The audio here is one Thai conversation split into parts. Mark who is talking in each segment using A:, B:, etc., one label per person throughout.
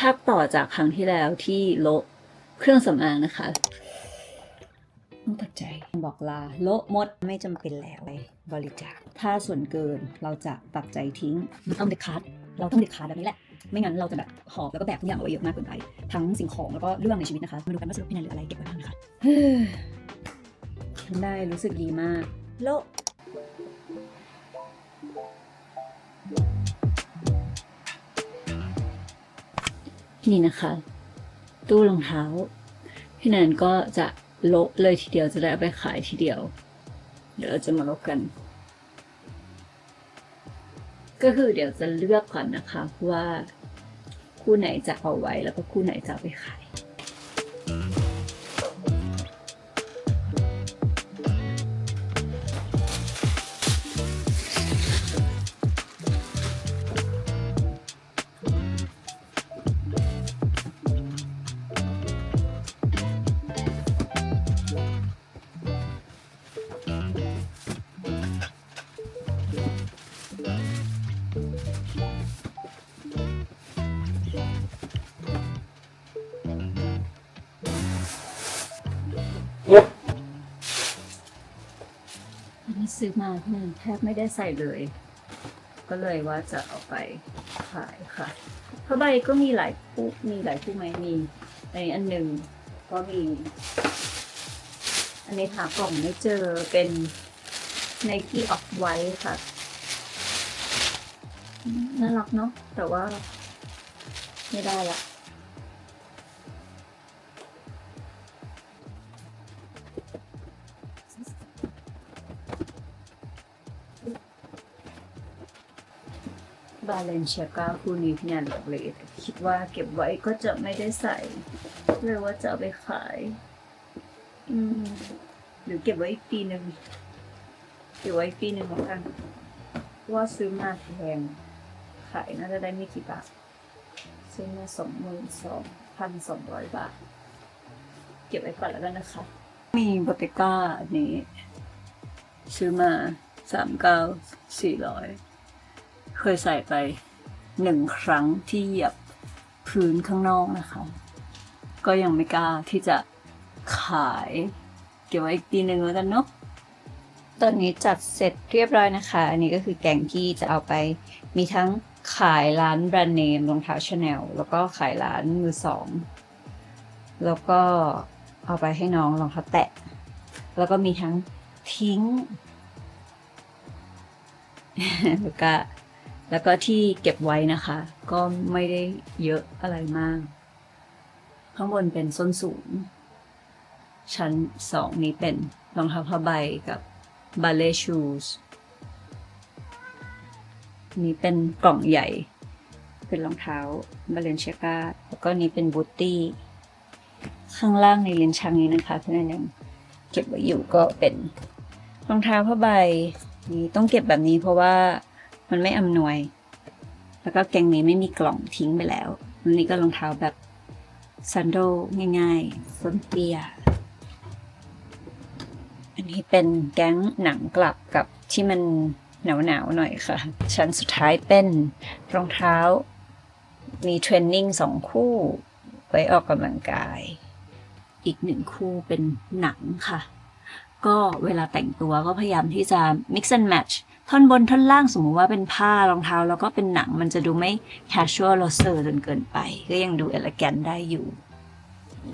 A: ภาคต่อจากครั้งที่แล้วที่โละเครื่องสำอางนะคะต้องตัดใจบอกลาโละหมด
B: ไม่จำเป็นแล้วไปบริจาค
A: ถ้าส่วนเกินเราจะตัดใจทิ้งมันต้องเด็ดขาดเราต้องเด็ดขาดแบบนี้แหละ ไม่งั้นเราจะแบบหอบแล้วก็แบกทุกอย่างเอาไว้เยอะมากเกินไป ทั้งสิ่งของแล้วก็เรื่องในชีวิตนะคะมาดูกันว่าสรุปพี่แนนเหลืออะไรเก็บไว้บ้างนะคะเฮ้ยทำได้รู้สึกดีมาก
B: โลก
A: นี่นะคะ ตู้รองเท้าพี่แนนก็จะลบเลยทีเดียวจะได้เอาไปขายทีเดียว เดี๋ยวเราจะมาลบกัน ก็คือเดี๋ยวจะเลือกก่อนนะคะว่าคู่ไหนจะเอาไว้แล้วก็คู่ไหนจะเอาไปขาย ซื้อมาพี่แนนแทบไม่ได้ใส่เลย ก็เลยว่าจะเอาไปขายค่ะผ้าใบก็มีหลายคู่มีหลายคู่ไหมมีในอันหนึ่งก็มี อันนี้หากล่องไม่เจอเป็นในที่ออกไว้ค่ะน่ารักเนาะแต่ว่าไม่ได้ละ บาเลนเชียก้าคู่นี้พี่แนนบอกเลยคิดว่าเก็บไว้ก็จะไม่ได้ใส่ เลยว่าจะเอาไปขาย อืมหรือเก็บไว้อีกปีหนึ่งเก็บไว้ปีหนึ่งแล้วกันว่าซื้อมาแพงขายน่าจะได้ไม่กี่บาทซื้อมาสองหมื่นสองพันสองร้อยบาท เก็บไว้ก่อนแล้วกันนะคะ มีบอตเตก้าอันนี้ ซื้อมาสามเก้าสี่ร้อย เคยใส่ไปหนึ่งครั้งที่เหยียบพื้นข้างนอกนะคะ ก็ยังไม่กล้าที่จะขายเก็บไว้อีกปีหนึ่งแล้วกันเนาะ
B: ตอนนี้จัดเสร็จเรียบร้อยนะคะ อันนี้ก็คือแกงที่จะเอาไปมีทั้งขายร้านแบรนด์เนมรองเท้าชาแนลแล้วก็ขายร้านมือสอง แล้วก็เอาไปให้น้องรองเท้าแตะ แล้วก็มีทั้งทิ้ง แล้วก็ แล้วก็ที่เก็บไว้นะคะ ก็ไม่ได้เยอะอะไรมาก ข้างบนเป็นส้นสูง ชั้นสองนี้เป็นรองเท้าผ้าใบกับบาเล่ชูสนี้เป็นกล่องใหญ่ เป็นรองเท้าบาเลนเชกาแล้วก็นี้เป็นบูตตี้ ข้างล่างในเลนชังนี้นะคะเพื่อนยังเก็บไว้อยู่ก็เป็นรองเท้าผ้าใบนี้ต้องเก็บแบบนี้เพราะว่า มันไม่อำนวย แล้วก็แกงนี้ไม่มีกล่องทิ้งไปแล้วอันนี้ก็รองเท้าแบบซันโดง่ายๆส้นเตี้ย อันนี้เป็นแก๊งหนังกลับกับที่มันหนาวๆหน่อยค่ะ ชั้นสุดท้ายเป็นรองเท้า มีเทรนนิ่งสองคู่ ไว้ออกกำลังกาย อีกหนึ่งคู่เป็นหนังค่ะ ก็เวลาแต่งตัวก็พยายามที่จะ mix and match ท่อนบนท่อนล่างสมมุติว่าเป็นผ้ารองเท้า แล้วก็เป็นหนังมันจะดูไม่ casual โรเซอร์จนเกินไป ก็ยังดู elegant ได้อยู่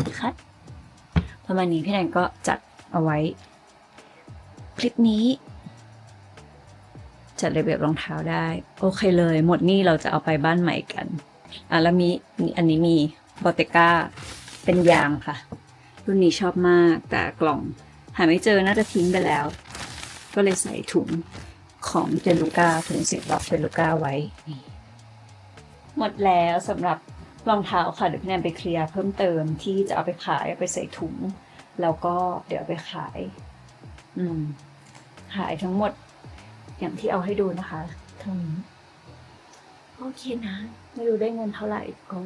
B: นะคะประมาณนี้พี่แนนก็จัดเอาไว้ คลิปนี้ จัดระเบียบรองเท้าได้ โอเคเลย หมดนี่เราจะเอาไปบ้านใหม่กันอะแล้วมีมีอันนี้มีบอเตก้าเป็นยางค่ะ รุ่นนี้ชอบมากแต่กล่อง หาไม่เจอน่าจะทิ้งไปแล้ว ก็เลยใส่ถุง ของเจลูก้าถุงสิบล็อกเจลูก้าไว้นี่หมดแล้วสำหรับรองเท้าค่ะเดี๋ยวพี่แนนไปเคลียร์เพิ่มเติมที่จะเอาไปขายเอาไปใส่ถุง แล้วก็เดี๋ยวเอาไปขาย อืม ขายทั้งหมด อย่างที่เอาให้ดูนะคะเท่านี้โอเคนะ ไม่รู้ได้เงินเท่าไหร่ก็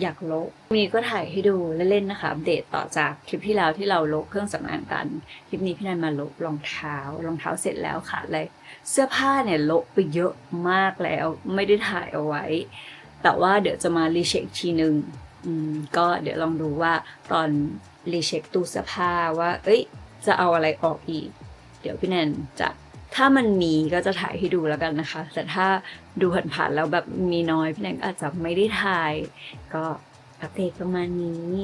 B: อยากลบวันนี้ก็ถ่ายให้ดูเล่นๆนะคะอัปเดตต่อจากคลิปที่แล้วที่เราลบเครื่องสำอางกันคลิปนี้พี่นันมาลบรองเท้ารองเท้าเสร็จแล้วค่ะเลยเสื้อผ้าเนี่ยลบไปเยอะมากแล้ว ไม่ได้ถ่ายเอาไว้ แต่ว่าเดี๋ยวจะมารีเช็คทีนึงอืมก็เดี๋ยวลองดูว่าตอนรีเช็คตู้เสื้อผ้าว่า เอ้ย จะเอาอะไรออกอีก เดี๋ยวพี่แนนจะ ถ้ามันมีก็จะถ่ายให้ดูแล้วกันนะคะ แต่ถ้าดูผ่านๆแล้วแบบมีน้อยพี่แนนก็อาจจะไม่ได้ถ่าย ก็อัปเดตประมาณนี้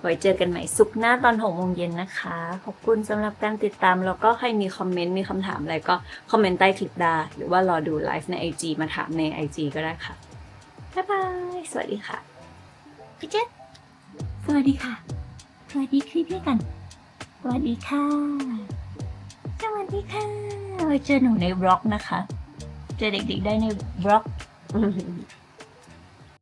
B: ไว้เจอกันใหม่สุกหน้าตอนหกโมงเย็นนะคะ ขอบคุณสำหรับการติดตาม แล้วก็ใครมีคอมเมนต์มีคำถามอะไรก็คอมเมนต์ใต้คลิปได้หรือว่ารอดูไลฟ์ใน IG มาถามใน IG ก็ได้ค่ะ บ๊ายบาย สวัสดีค่ะ
C: พี่เจษสวัสดีค่ะ สวัสดีพี่พี่กัน สวัสดีค่ะ วัสดีค่ะไว้เจอหนูในบล็อกนะคะ เจอเด็กๆได้ในบล็อก